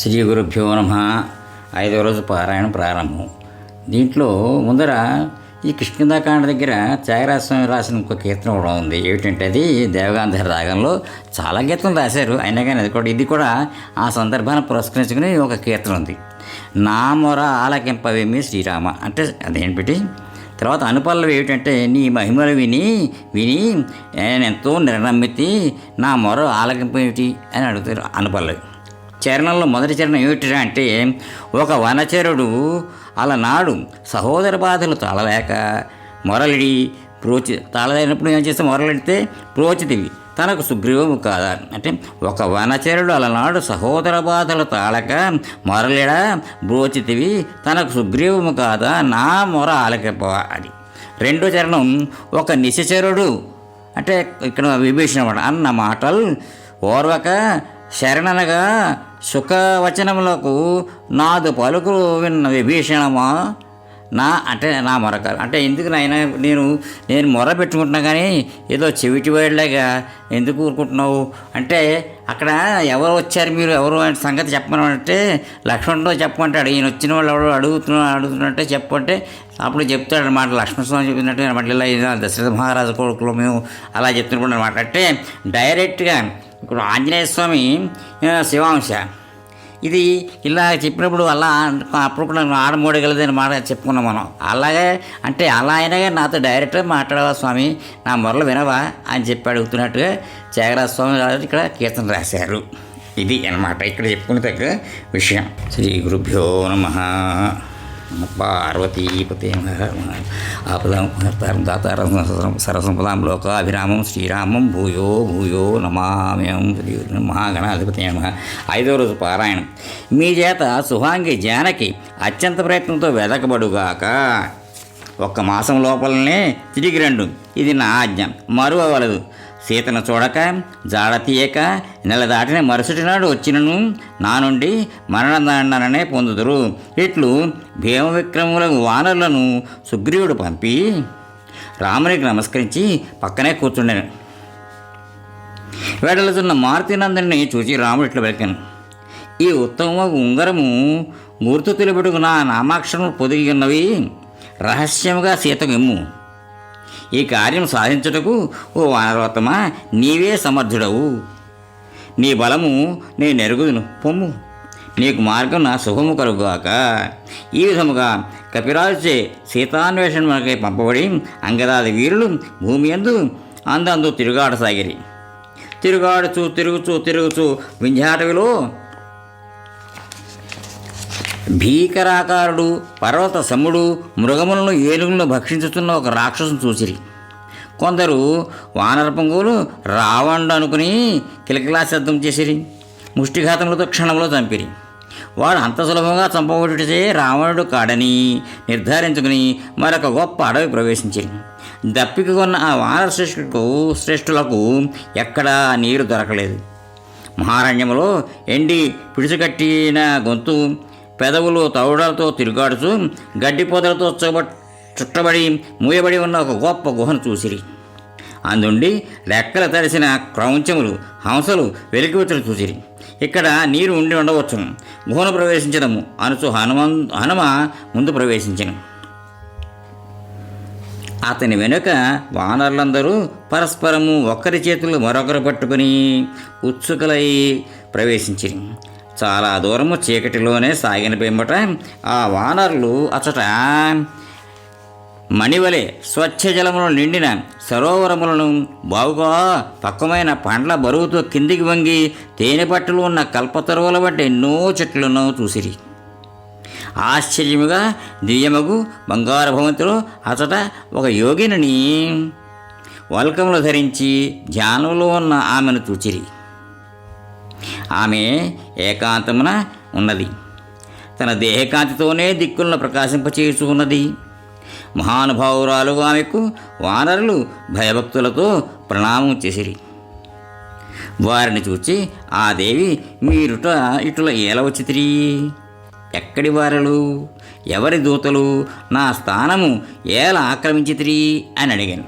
శ్రీ గురుభ్యో నమ. ఐదవ రోజు పారాయణం ప్రారంభం. దీంట్లో ముందర ఈ కృష్ణదాకాండ దగ్గర త్యాగరాజస్వామి రాసిన ఇంకో కీర్తన కూడా ఉంది. ఏమిటంటే అది దేవగాంధర రాగంలో చాలా కీర్తనలు రాశారు. అయినా కానీ అది కూడా ఇది కూడా ఆ సందర్భాన్ని పురస్కరించుకుని ఒక కీర్తన ఉంది. నా మొర ఆలకింపవేమి శ్రీరామ. అంటే అదేంటి తర్వాత అనుపల్లవి ఏమిటంటే నీ మహిమలు విని విని నేను ఎంతో నిర్నమ్మితి నా మొర ఆలకింపు ఏమిటి అని అడుగుతారు అనుపల్లవి. చరణంలో మొదటి చరణం ఏమిటిరా అంటే ఒక వనచరుడు అలనాడు సహోదర బాధలు తాళలేక మొరలిడి ప్రోచి తాళలేనప్పుడు ఏం చేస్తే? మొరలిడితే ప్రోచితివి. తనకు సుగ్రీవము కాదా? అంటే ఒక వనచరుడు అలనాడు సహోదర బాధలు తాళక మొరలిడ బ్రోచితివి తనకు సుగ్రీవము కాదా? నా మొర ఆలకపో అది రెండో చరణం ఒక నిశచరుడు. అంటే ఇక్కడ విభీషణ అన్న మాటలు ఓర్వక శరణనగా సుఖవచనములకు నాదు పలుకులు విన్న విభీషణమా? నా అంటే నా మొరక అంటే ఎందుకు నాయన నేను నేను మొర పెట్టుకుంటున్నా కానీ ఏదో చెవిటి వేళ్ళగా ఎందుకు ఊరుకుంటున్నావు? అంటే అక్కడ ఎవరు వచ్చారు మీరు? ఎవరు సంగతి చెప్పమని అంటే లక్ష్మణుడు చెప్పమంటాడు. ఈయన వచ్చిన వాళ్ళు ఎవరు అడుగుతున్నా అడుగుతున్నట్టే చెప్పంటే అప్పుడు చెప్తాడు అనమాట లక్ష్మణస్వామి చెప్పినట్టు మళ్ళీ ఇలా ఇలా దశరథ మహారాజు కొడుకులు మేము అలా చెప్తున్నప్పుడు అనమాట అంటే డైరెక్ట్గా ఇప్పుడు ఆంజనేయ స్వామి శివాంశ. ఇది ఇలా చెప్పినప్పుడు అలా అప్పుడు కూడా ఆడమూడగలదని మాట చెప్పుకున్నాం మనం. అలాగే అంటే అలా అయినా నాతో డైరెక్ట్గా మాట్లాడవా స్వామి? నా మొరలు వినవా? అని చెప్పి అడుగుతున్నట్టుగా త్యాగరాజ స్వామి గారు ఇక్కడ కీర్తన రాశారు. ఇది అన్నమాట. ఇక్కడ చెప్పుకునే తగ్గ విషయం. శ్రీ గురుభ్యో నమ. పార్వతీపతే ఆపదాం హర్తారం దాతారం సరసంపదాం లోకాభిరామం శ్రీరామం భూయో భూయో నమామ్యం శ్రీ మహాగణాధిపతి నమ ఐదో రోజు పారాయణం. మీ చేత సుహాంగి జానకి అత్యంత ప్రయత్నంతో వెదకబడుగాక ఒక్క మాసం లోపలనే తిరిగి రండు. ఇది నా ఆజ్ఞ. మరువవలదు. సీతను చూడక జాడ తీయక నెల దాటిన మరుసటి నాడు వచ్చినను. నా నుండి మరణదండననే పొందుదురు. ఇట్లు భీమవిక్రముల వానరులను సుగ్రీవుడు పంపి రామునికి నమస్కరించి పక్కనే కూర్చుండెను. వెడలుతున్న మారుతినందని చూసి రాముడు ఇట్లు వెలికాను ఈ ఉత్తమ ఉంగరము గుర్తు తెలుపుటకు నా నామాక్షరం పొదిగి ఉన్నవి రహస్యముగా సీతకు ఇమ్ము. ఈ కార్యం సాధించుటకు ఓ వానరోత్తమా నీవే సమర్థుడవు. నీ బలము నేను ఎరుగుదును పొమ్ము. నీకు మార్గం నా శుభము కలుగుగాక. ఈ విధముగా కపిరాజుచే సీతాన్వేషణకై పంపబడి అంగదాది వీరులు భూమి అందు అందందు తిరుగాడసాగిరి తిరుగాడుచు తిరుగుచు తిరుగుచు వింధ్యాటవిలో భీకరాకారుడు పర్వత సముడు మృగములను ఏనుగులను భక్షించుతున్న ఒక రాక్షసును చూసిరి. కొందరు వానరపంగులు రావణుడు అనుకుని కిలకిలా శబ్దం చేసిరి. ముష్టిఘాతములతో క్షణంలో చంపిరి. వాడు అంత సులభంగా చంపబడితే రావణుడు కాడని నిర్ధారించుకుని మరొక గొప్ప అడవి ప్రవేశించింది దప్పిక కొన్న ఆ వానర శ్రేష్ఠులకు శ్రేష్ఠులకు ఎక్కడా నీరు దొరకలేదు. మహారణ్యంలో ఎండి పిడుచుకట్టిన గొంతు పెదవులు తవుడాలతో తిరుగాడుచు గడ్డి పొదలతో చుబ చుట్టబడి మూయబడి ఉన్న ఒక గొప్ప గుహను చూసిరి. అందుండి రెక్కలు తరిసిన క్రౌంచములు హంసలు వెలికివచ్చులు చూసిరి. ఇక్కడ నీరు ఉండి ఉండవచ్చును. గుహను ప్రవేశించడము అనుచు హనుమన్ హనుమ ముందు ప్రవేశించను. అతని వెనుక వానరులందరూ పరస్పరము ఒకరి చేతులు మరొకరు పట్టుకుని ఉత్సుకులై ప్రవేశించిరి. చాలా దూరము చీకటిలోనే సాగిన పిమ్మట ఆ వానరులు అచట మణివలే స్వచ్ఛ జలములు నిండిన సరోవరములను బావుగా పక్వమైన పండ్ల బరువుతో కిందికి వంగి తేనె పట్టులు ఉన్న కల్పతరువుల వంటి ఎన్నో చెట్లను చూసిరి. ఆశ్చర్యముగా దివ్యమగు బంగారు భవంతిలో ఒక యోగిని వల్కములు ధరించి ధ్యానంలో ఉన్న ఆమెను చూచిరి. ఆమె ఏకాంతమున ఉన్నది. తన దేహకాంతితోనే దిక్కులను ప్రకాశింపచేస్తూ ఉన్నది మహానుభావురాలు ఆమెకు వానరులు భయభక్తులతో ప్రణామం చేసిరి. వారిని చూచి ఆ దేవి మీరుట ఇటుల ఎలా వచ్చితిరి ఎక్కడి వారలు? ఎవరి దూతలు? నా స్థానము ఎలా ఆక్రమించితిరి అని అడిగాను.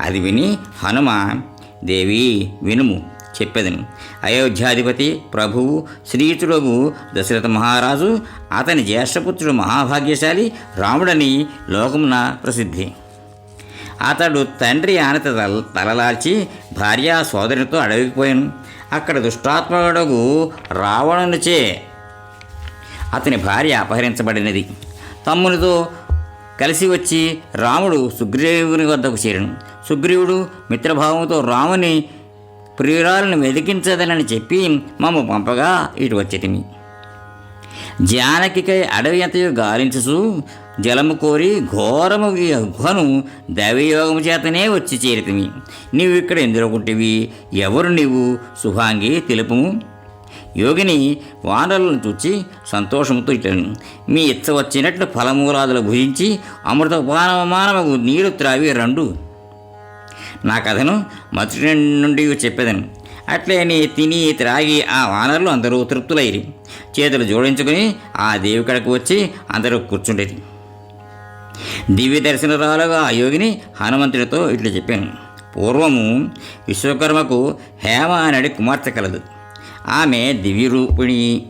అది విని హనుమ దేవి వినుము. చెప్పేదను. అయోధ్యాధిపతి ప్రభువు శ్రీయుతుడగు దశరథ మహారాజు అతని జ్యేష్ఠపుత్రుడు మహాభాగ్యశాలి రాముడని లోకమున ప్రసిద్ధి. అతడు తండ్రి ఆనత తల తలలాల్చి భార్య సోదరునితో అడవికిపోయాను. అక్కడ దుష్టాత్మకుడగు రావణునిచే అతని భార్య అపహరించబడినది. తమ్మునితో కలిసి వచ్చి రాముడు సుగ్రీవుని వద్దకు చేరను. సుగ్రీవుడు మిత్రభావంతో రాముని ప్రియురాలను వెదికించదనని చెప్పి మమ్మ పంపగా ఇటు వచ్చేటిమి జానకికై అడవి అంతయు గాలించుచు జలము కోరి ఘోరము ఈ గుహను దైవయోగము చేతనే వచ్చి చేరితిమి. నీవు ఇక్కడ ఎందుకుంటివి ఎవరు నీవు? శుభాంగి తెలుపుము. యోగిని వానరులను చూచి సంతోషంతో ఇట్లను. మీ ఇచ్చ వచ్చినట్లు ఫలమూలాదులు భుజించి అమృత పానమానము నీరు త్రావి రండు. నా కథను మొదటి నుండి చెప్పేదను. అట్లే తిని త్రాగి ఆ వానరులు అందరూ తృప్తులయ్యి చేతులు జోడించుకుని ఆ దేవి కడకు వచ్చి అందరూ కూర్చుండేది దివ్య దర్శనరాలుగా ఆ యోగిని హనుమంతుడితో ఇట్లా చెప్పాను. పూర్వము విశ్వకర్మకు హేమ అనడి కుమార్తె కలదు. ఆమె దివ్యరూపిణి.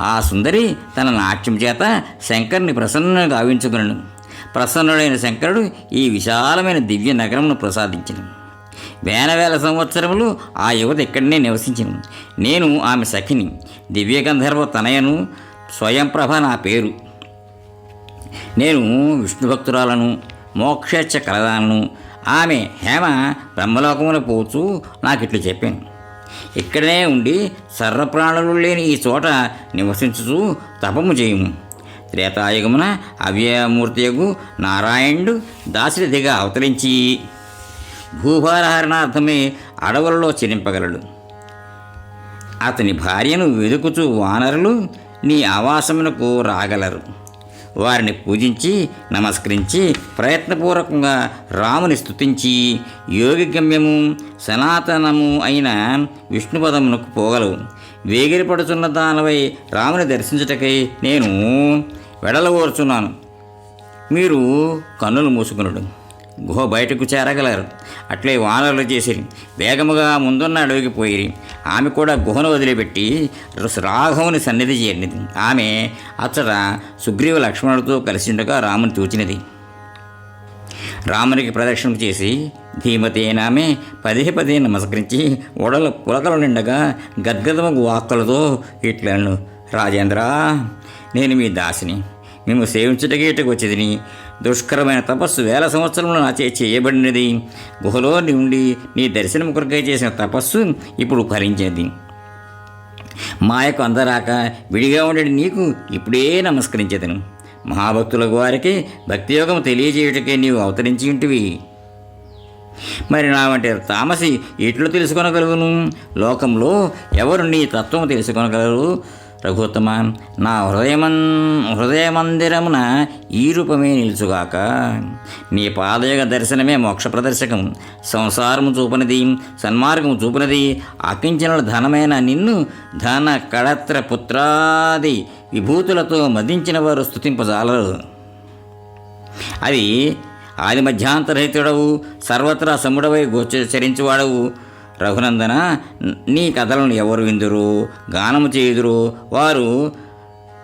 ఆ సుందరి తన నాట్యం చేత శంకర్ని ప్రసన్నంగా గావించుకున్నాను ప్రసన్నుడైన శంకరుడు ఈ విశాలమైన దివ్య నగరమును ప్రసాదించను. వేల వేల సంవత్సరములు ఆ యువత ఇక్కడనే నివసించను. నేను ఆమె సఖిని. దివ్య గంధర్వ తనయను స్వయంప్రభ నా పేరు. నేను విష్ణు భక్తురాలను మోక్షేచ్ఛ కలదాలను ఆమె హేమ బ్రహ్మలోకమున పోచు నాకు ఇట్లు చెప్పాను. ఇక్కడనే ఉండి సర్వప్రాణులు లేని ఈ చోట నివసించుచు తపము చేయుము. త్రేతాయుగమున అవ్యయమూర్తియగు నారాయణుడు దాశరథిగా అవతరించి భూభారహరణార్థమే అడవులలో చెరింపగలడు అతని భార్యను వెదుకుచు వానరులు నీ ఆవాసమునకు రాగలరు. వారిని పూజించి నమస్కరించి ప్రయత్నపూర్వకంగా రాముని స్తుతించి యోగిగమ్యము సనాతనము అయిన విష్ణుపదమునకు పోగలవు. వేగిరిపడుచున్న దానివై రాముని దర్శించుటకై నేను వెడలవోరుచున్నాను. మీరు కన్నులు మూసుకున్నాడు గుహ బయటకు చేరగలరు. అట్లే వానరులు చేసిరి. వేగముగా ముందున్న అడవికి పోయిరి. ఆమె కూడా గుహను వదిలిపెట్టి రాఘవుని సన్నిధి చేరినది. ఆమె అచ్చట సుగ్రీవ లక్ష్మణుడితో కలిసిండగా రాముని చూచినది రామునికి ప్రదక్షిణ చేసి ధీమతి అయిన ఆమె పదే పదే నమస్కరించి ఒడల పులకలు నిండగా గద్గదము వాక్కులతో ఇట్లను రాజేంద్ర నేను మీ దాసిని. మేము సేవించుటకే ఇటుకు వచ్చేదిని దుష్కరమైన తపస్సు వేల సంవత్సరంలో నాచే చేయబడినది. గుహలో ఉండి నీ దర్శనం కొరకై చేసిన తపస్సు ఇప్పుడు ఫలించేది మాయకు అందరాక విడిగా ఉండే నీకు ఇప్పుడే నమస్కరించేదను. మహాభక్తుల వారికి భక్తియోగం తెలియజేయుటకే నీవు అవతరించి ఉంటివి. మరి నా వంటి తామసి ఎట్లు తెలుసుకొనగలుగును? లోకంలో ఎవరు నీ తత్వం తెలుసుకొనగలరు? రఘుత్తమ నా హృదయమన్ హృదయమందిరమున ఈ రూపమే నిలుచుగాక. నీ పాదయోగ దర్శనమే మోక్ష ప్రదర్శకం. సంసారము చూపనిది సన్మార్గము చూపినది ఆకించనుల ధనమైన నిన్ను ధన కళత్ర పుత్రాది విభూతులతో మదించిన వారు స్థుతింపజాలరు అది ఆది మధ్యాంతరహితుడవు సర్వత్రా సముడవై గోచరించువాడవు. రఘునందన నీ కథలను ఎవరు విందురు? గానము చేయుదురు? వారు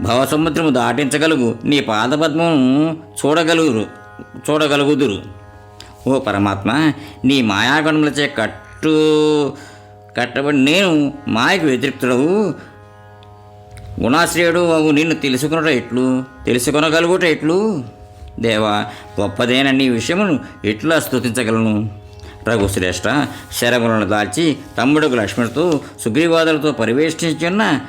భవసముద్రము దాటించగలుగు నీ పాదపద్మము చూడగలుగురు చూడగలుగుదురు. ఓ పరమాత్మ నీ మాయాగణములచే కట్టు కట్టబడి నేను మాయకు వ్యతిరిక్తుడవు. గుణాశ్రయుడు అవు నిన్ను తెలుసుకునట ఎట్లు? తెలుసుకొనగలుగుట ఎట్లు? దేవా గొప్పదైన నీ విషయమును ఎట్లా స్తుతించగలను? రఘుశ్రేష్ఠ శరములను దాల్చి తమ్ముడుకు లక్ష్మణుతో సుగ్రీవాదులతో పరివేష్టించున్న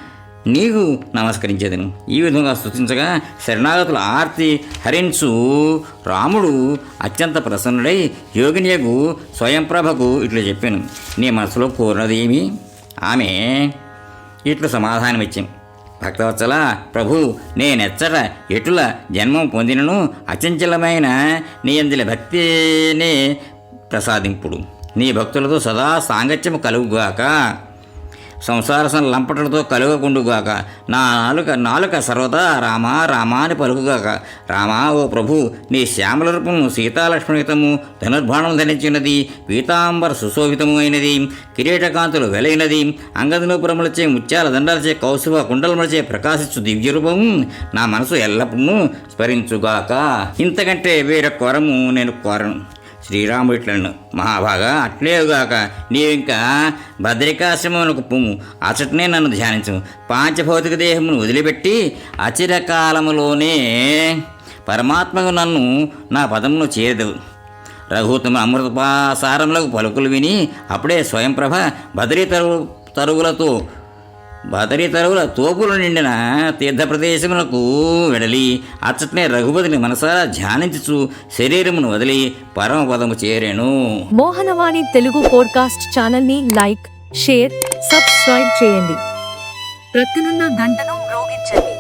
నీకు నమస్కరించేదను. ఈ విధంగా స్థుతించగా శరణాగతుల ఆర్తి హరించు రాముడు అత్యంత ప్రసన్నుడై యోగినియకు స్వయంప్రభకు ఇట్లా చెప్పాను. నీ మనసులో కోరినది ఏమి? ఆమె ఇట్లు సమాధానమిచ్చాం భక్తవత్సల ప్రభు నేనెచ్చట ఎటుల జన్మం పొందినను అచంచలమైన నీ అందిల భక్తినే ప్రసాదింపుడు. నీ భక్తులతో సదా సాంగత్యము కలుగుగాక. సంసారసం లంపటలతో కలుగకుండుగాక. నా నాలుక నాలుక సర్వదా రామా రామా అని పలుకుగాక. రామా ఓ ప్రభు నీ శ్యామల రూపము సీతాలక్ష్మణితము ధనుర్బాణం ధరించినది పీతాంబర సుశోభితము అయినది కిరీటకాంతులు వెలైనది అంగదునపురములచే ముత్యాల దండాలచే కౌశుభ కుండలములచే ప్రకాశించు దివ్య రూపము నా మనసు ఎల్లప్పుడూ స్మరించుగాక. ఇంతకంటే వేరొక వరము నేను కోరను. శ్రీరాముడిట్లను మహాభాగా అట్లేవుగాక నీవింకా భద్రికాశ్రమమునకు పొమ్ము. అచటనే నన్ను ధ్యానించు. పాంచభౌతిక దేహమును వదిలిపెట్టి అచిరకాలములోనే పరమాత్మకు నన్ను నా పదమును చేరదవు రఘుతమ అమృతపాసారములకు పలుకులు విని అప్పుడే స్వయంప్రభ భద్రీ తరువు తరువులతో బదరి తరువుల తోపులు నిండిన తీర్థప్రదేశములకు వెడలి అచ్చట్నే రఘుపతిని మనసారా ధ్యానించుచు శరీరమును వదిలి పరమపదము చేరేను. మోహనవాణి తెలుగు పోడ్కాస్ట్ ఛానల్ని లైక్ షేర్ సబ్స్క్రైబ్ చేయండి. ప్రక్కనున్న గంటను మ్రోగించండి